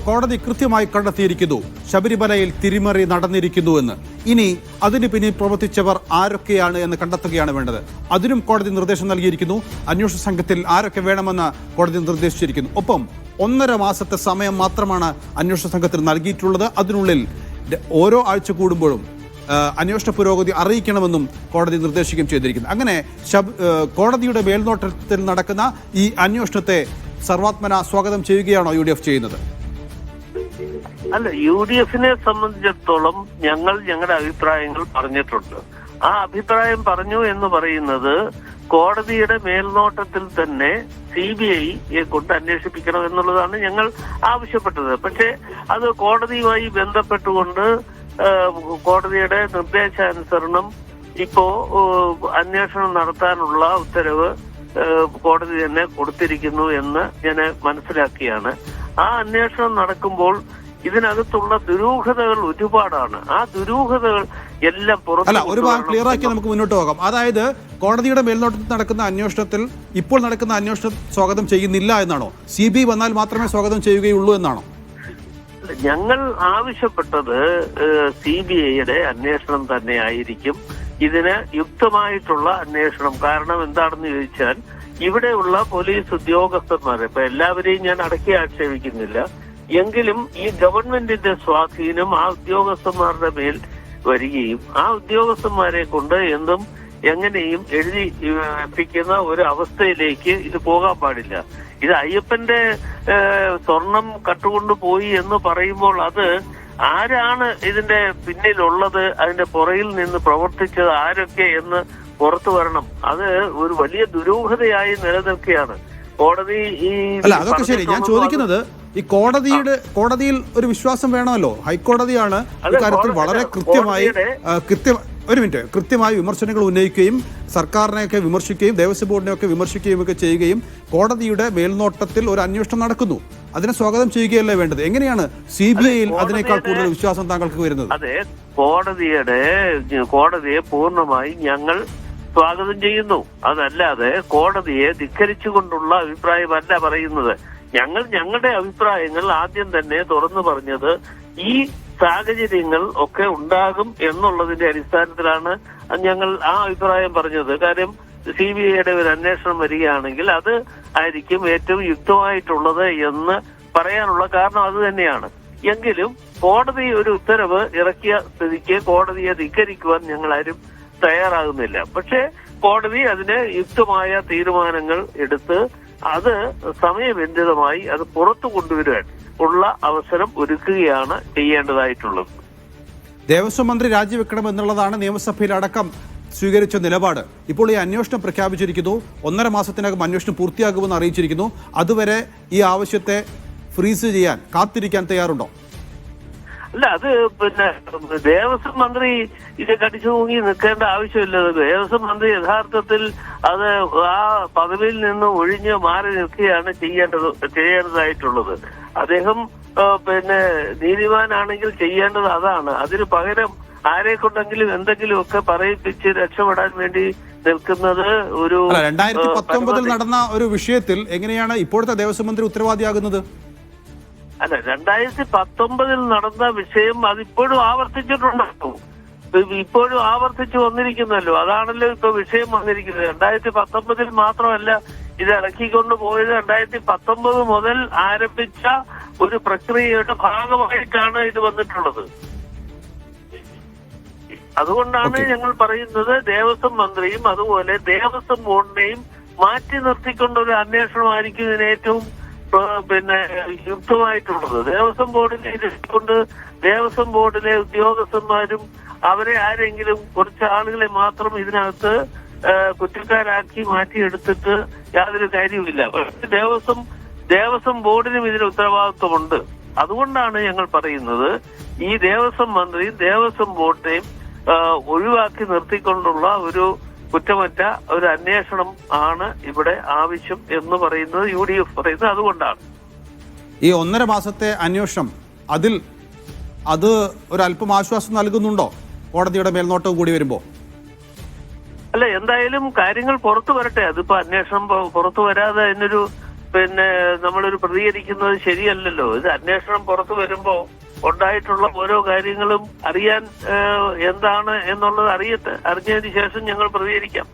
കോടതി കൃത്യമായി കണ്ടെത്തിയിരിക്കുന്നു. ശബരിമലയിൽ തിരിമറി നടന്നിരിക്കുന്നു എന്ന്. ഇനി അതിന് പിന്നിൽ പ്രവർത്തിച്ചവർ ആരൊക്കെയാണ് എന്ന് കണ്ടെത്തുകയാണ് വേണ്ടത്. അതിനും കോടതി നിർദ്ദേശം നൽകിയിരിക്കുന്നു. അന്വേഷണ സംഘത്തിൽ ആരൊക്കെ വേണമെന്ന് കോടതി നിർദ്ദേശിച്ചിരിക്കുന്നു. ഒപ്പം ഒന്നര മാസത്തെ സമയം മാത്രമാണ് അന്വേഷണ സംഘത്തിന് നൽകിയിട്ടുള്ളത്. അതിനുള്ളിൽ ഓരോ ആഴ്ച കൂടുമ്പോഴും അന്വേഷണ പുരോഗതി അറിയിക്കണമെന്നും കോടതി നിർദ്ദേശിക്കുകയും ചെയ്തിരിക്കുന്നു. അങ്ങനെ കോടതിയുടെ മേൽനോട്ടത്തിൽ നടക്കുന്ന ഈ അന്വേഷണത്തെ സർവാത്മന സ്വാഗതം ചെയ്യുകയാണോ യു ചെയ്യുന്നത്? അല്ല യു ഡി എഫിനെ സംബന്ധിച്ചിടത്തോളം ഞങ്ങൾ ഞങ്ങളുടെ അഭിപ്രായങ്ങൾ പറഞ്ഞിട്ടുണ്ട്. ആ അഭിപ്രായം പറഞ്ഞു എന്ന് പറയുന്നത് കോടതിയുടെ മേൽനോട്ടത്തിൽ തന്നെ സി ബി ഐയെ കൊണ്ട് അന്വേഷിപ്പിക്കണം എന്നുള്ളതാണ് ഞങ്ങൾ ആവശ്യപ്പെട്ടത്. പക്ഷേ അത് കോടതിയുമായി ബന്ധപ്പെട്ടുകൊണ്ട് കോടതിയുടെ നിർദ്ദേശാനുസരണം ഇപ്പോ അന്വേഷണം നടത്താനുള്ള ഉത്തരവ് കോടതി തന്നെ കൊടുത്തിരിക്കുന്നു എന്ന് ഞാൻ മനസ്സിലാക്കിയാണ്. ആ അന്വേഷണം നടക്കുമ്പോൾ ഇതിനകത്തുള്ള ദുരൂഹതകൾ ഒരുപാടാണ്. ആ ദുരൂഹതകൾ എല്ലാം പുറത്ത് അല്ല ഒരു ഭാഗം ക്ലിയർ ആക്കി നമുക്ക് മുന്നോട്ട് പോകാം. അതായത് കോടതിയുടെ മേൽനോട്ടത്തിൽ നടക്കുന്ന അന്വേഷണത്തിൽ ഇപ്പോൾ നടക്കുന്ന അന്വേഷണം സ്വാഗതം ചെയ്യുന്നില്ല എന്നാണോ? സി ബി വന്നാൽ മാത്രമേ സ്വാഗതം ചെയ്യുകയുള്ളൂ എന്നാണോ? ഞങ്ങൾ ആവശ്യപ്പെട്ടത് സി ബി ഐയുടെ അന്വേഷണം തന്നെ ആയിരിക്കും. ഇതിന് യുക്തമായിട്ടുള്ള അന്വേഷണം. കാരണം എന്താണെന്ന് ചോദിച്ചാൽ ഇവിടെയുള്ള പോലീസ് ഉദ്യോഗസ്ഥന്മാർ ഇപ്പൊ എല്ലാവരെയും ഞാൻ അടക്കി ആക്ഷേപിക്കുന്നില്ല. എങ്കിലും ഈ ഗവൺമെന്റിന്റെ സ്വാധീനം ആ ഉദ്യോഗസ്ഥന്മാരുടെ മേൽ വരികയും ആ ഉദ്യോഗസ്ഥന്മാരെ കൊണ്ട് എന്തും എങ്ങനെയും എഴുതി എപ്പിക്കുന്ന ഒരു അവസ്ഥയിലേക്ക് ഇത് പോകാൻ പാടില്ല. ഇത് അയ്യപ്പന്റെ സ്വർണം കട്ടുകൊണ്ട് പോയി എന്ന് പറയുമ്പോൾ അത് ആരാണ് ഇതിന്റെ പിന്നിലുള്ളത് അതിന്റെ പുറയിൽ നിന്ന് പ്രവർത്തിച്ചത് ആരൊക്കെ എന്ന് പുറത്തു വരണം. അത് ഒരു വലിയ ദുരൂഹതയായി നിലനിൽക്കുകയാണ്. കോടതി ഈ അല്ല അതൊക്കെ ശരി. ഞാൻ ചോദിക്കുന്നത് ഈ കോടതിയുടെ കോടതിയിൽ ഒരു വിശ്വാസം വേണമല്ലോ. ഹൈക്കോടതിയാണ് ഇക്കാര്യത്തിൽ വളരെ കൃത്യമായി കൃത്യ ഒരു മിനിറ്റ് കൃത്യമായി വിമർശനങ്ങൾ ഉന്നയിക്കുകയും സർക്കാരിനെയൊക്കെ വിമർശിക്കുകയും ദേവസ്വം ബോർഡിനെയൊക്കെ വിമർശിക്കുകയും ഒക്കെ ചെയ്യുകയും കോടതിയുടെ മേൽനോട്ടത്തിൽ ഒരു അന്വേഷണം നടക്കുന്നു. അതിനെ സ്വാഗതം ചെയ്യുകയല്ലേ വേണ്ടത്? എങ്ങനെയാണ് സി ബി ഐയിൽ അതിനേക്കാൾ കൂടുതൽ വിശ്വാസം താങ്കൾക്ക് വരുന്നത്? അതെ കോടതിയുടെ കോടതിയെ പൂർണമായി ഞങ്ങൾ സ്വാഗതം ചെയ്യുന്നു. അതല്ലാതെ കോടതിയെ ധിക്കരിച്ചുകൊണ്ടുള്ള അഭിപ്രായമല്ല പറയുന്നത്. ഞങ്ങൾ ഞങ്ങളുടെ അഭിപ്രായങ്ങൾ ആദ്യം തന്നെ തുറന്നു പറഞ്ഞത് ഈ സാഹചര്യങ്ങൾ ഒക്കെ ഉണ്ടാകും എന്നുള്ളതിന്റെ അടിസ്ഥാനത്തിലാണ് ഞങ്ങൾ ആ അഭിപ്രായം പറഞ്ഞത്. കാര്യം സി ബി ഐയുടെ ഒരു അന്വേഷണം വരികയാണെങ്കിൽ അത് ആയിരിക്കും ഏറ്റവും യുക്തമായിട്ടുള്ളത് എന്ന് പറയാനുള്ള കാരണം അത് തന്നെയാണ്. എങ്കിലും കോടതി ഒരു ഉത്തരവ് ഇറക്കിയ സ്ഥിതിക്ക് കോടതിയെ ധിക്കരിക്കുവാൻ ഞങ്ങൾ ആരും തയ്യാറാകുന്നില്ല. പക്ഷേ കോടതി അതിന് യുക്തമായ തീരുമാനങ്ങൾ എടുത്ത് അത് സമയബന്ധിതമായി അത് പുറത്തു കൊണ്ടുവരുവാൻ ഉള്ള അവസരം ഒരുക്കുകയാണ് ചെയ്യേണ്ടതായിട്ടുള്ളത്. ദേവസ്വം മന്ത്രി രാജിവെക്കണം എന്നുള്ളതാണ് നിയമസഭയിൽ അടക്കം സ്വീകരിച്ച നിലപാട്. ഇപ്പോൾ ഈ അന്വേഷണം പ്രഖ്യാപിച്ചിരിക്കുന്നു. ഒന്നര മാസത്തിനകം അന്വേഷണം പൂർത്തിയാകുമെന്ന് അറിയിച്ചിരിക്കുന്നു. അതുവരെ ഈ ആവശ്യത്തെ ഫ്രീസ് ചെയ്യാൻ കാത്തിരിക്കാൻ തയ്യാറുണ്ടോ? അല്ല അത് പിന്നെ ദേവസ്വം മന്ത്രി ഇത് കടിച്ചു തൂങ്ങി നിൽക്കേണ്ട ആവശ്യമില്ല. ദേവസ്വം മന്ത്രി യഥാർത്ഥത്തിൽ അത് ആ പദവിയിൽ നിന്ന് ഒഴിഞ്ഞ് മാറി നിൽക്കുകയാണ് ചെയ്യേണ്ടത് ചെയ്യേണ്ടതായിട്ടുള്ളത്. അദ്ദേഹം പിന്നെ നീതിമാനാണെങ്കിൽ ചെയ്യേണ്ടത് അതാണ്. അതിന് പകരം ആരെ കൊണ്ടെങ്കിലും എന്തെങ്കിലുമൊക്കെ പറയിപ്പിച്ച് രക്ഷപ്പെടാൻ വേണ്ടി നിൽക്കുന്നത് ഒരു രണ്ടായിരത്തി പത്തൊമ്പതിൽ നടന്ന ഒരു വിഷയത്തിൽ എങ്ങനെയാണ് ഇപ്പോഴത്തെ ദേവസ്വം മന്ത്രി ഉത്തരവാദിയാകുന്നത്? അല്ല രണ്ടായിരത്തി പത്തൊമ്പതിൽ നടന്ന വിഷയം അതിപ്പോഴും ആവർത്തിച്ചിട്ടുണ്ടാകും ഇ- ഇപ്പോഴും ആവർത്തിച്ചു വന്നിരിക്കുന്നല്ലോ. അതാണല്ലോ ഇപ്പൊ വിഷയം വന്നിരിക്കുന്നത്. രണ്ടായിരത്തി പത്തൊമ്പതിൽ മാത്രമല്ല ഇത് ഇറക്കിക്കൊണ്ട് പോയത് രണ്ടായിരത്തി പത്തൊമ്പത് മുതൽ ആരംഭിച്ച ഒരു പ്രക്രിയയുടെ ഭാഗമായിട്ടാണ് ഇത് വന്നിട്ടുള്ളത്. അതുകൊണ്ടാണ് ഞങ്ങൾ പറയുന്നത് ദേവസ്വം മന്ത്രിയും അതുപോലെ ദേവസ്വം ബോർഡിനെയും മാറ്റി നിർത്തിക്കൊണ്ടൊരു അന്വേഷണമായിരിക്കും ഇതിന് ഏറ്റവും പിന്നെ യുക്തമായിട്ടുള്ളത് ദേവസ്വം ബോർഡിനെ കൊണ്ട് ദേവസ്വം ബോർഡിലെ ഉദ്യോഗസ്ഥന്മാരും അവരെ ആരെങ്കിലും കുറച്ച് ആളുകളെ മാത്രം ഇതിനകത്ത് കുറ്റക്കാരാക്കി മാറ്റിയെടുത്തിട്ട് യാതൊരു കാര്യവുമില്ല. പക്ഷെ ദേവസ്വം ദേവസ്വം ബോർഡിനും ഇതിന് ഉത്തരവാദിത്വമുണ്ട്. അതുകൊണ്ടാണ് ഞങ്ങൾ പറയുന്നത് ഈ ദേവസ്വം മന്ത്രിയും ദേവസ്വം ബോർഡിനെയും ഒഴിവാക്കി നിർത്തിക്കൊണ്ടുള്ള ഒരു കുറ്റമറ്റ ഒരു അന്വേഷണം ആണ് ഇവിടെ ആവശ്യം എന്ന് പറയുന്നത് യു ഡി എഫ് പറയുന്നത് അതുകൊണ്ടാണ്. ഈ ഒന്നര മാസത്തെ അന്വേഷണം അതിൽ അത് ഒരു അല്പം ആശ്വാസം നൽകുന്നുണ്ടോ? കോടതിയുടെ മേൽനോട്ടം കൂടി വരുമ്പോൾ അല്ല എന്തായാലും കാര്യങ്ങൾ പുറത്തു വരട്ടെ. അതിപ്പോ അന്വേഷണം പുറത്തു വരാതെ അതിനൊരു പിന്നെ നമ്മളൊരു പ്രതികരിക്കുന്നത് ശരിയല്ലല്ലോ. ഇത് അന്വേഷണം പുറത്തു വരുമ്പോ ഉണ്ടായിട്ടുള്ള ഓരോ കാര്യങ്ങളും അറിയാൻ എന്താണ് എന്നുള്ളത് അറിയട്ടെ അറിഞ്ഞതിന് ശേഷം ഞങ്ങൾ പ്രതികരിക്കാം.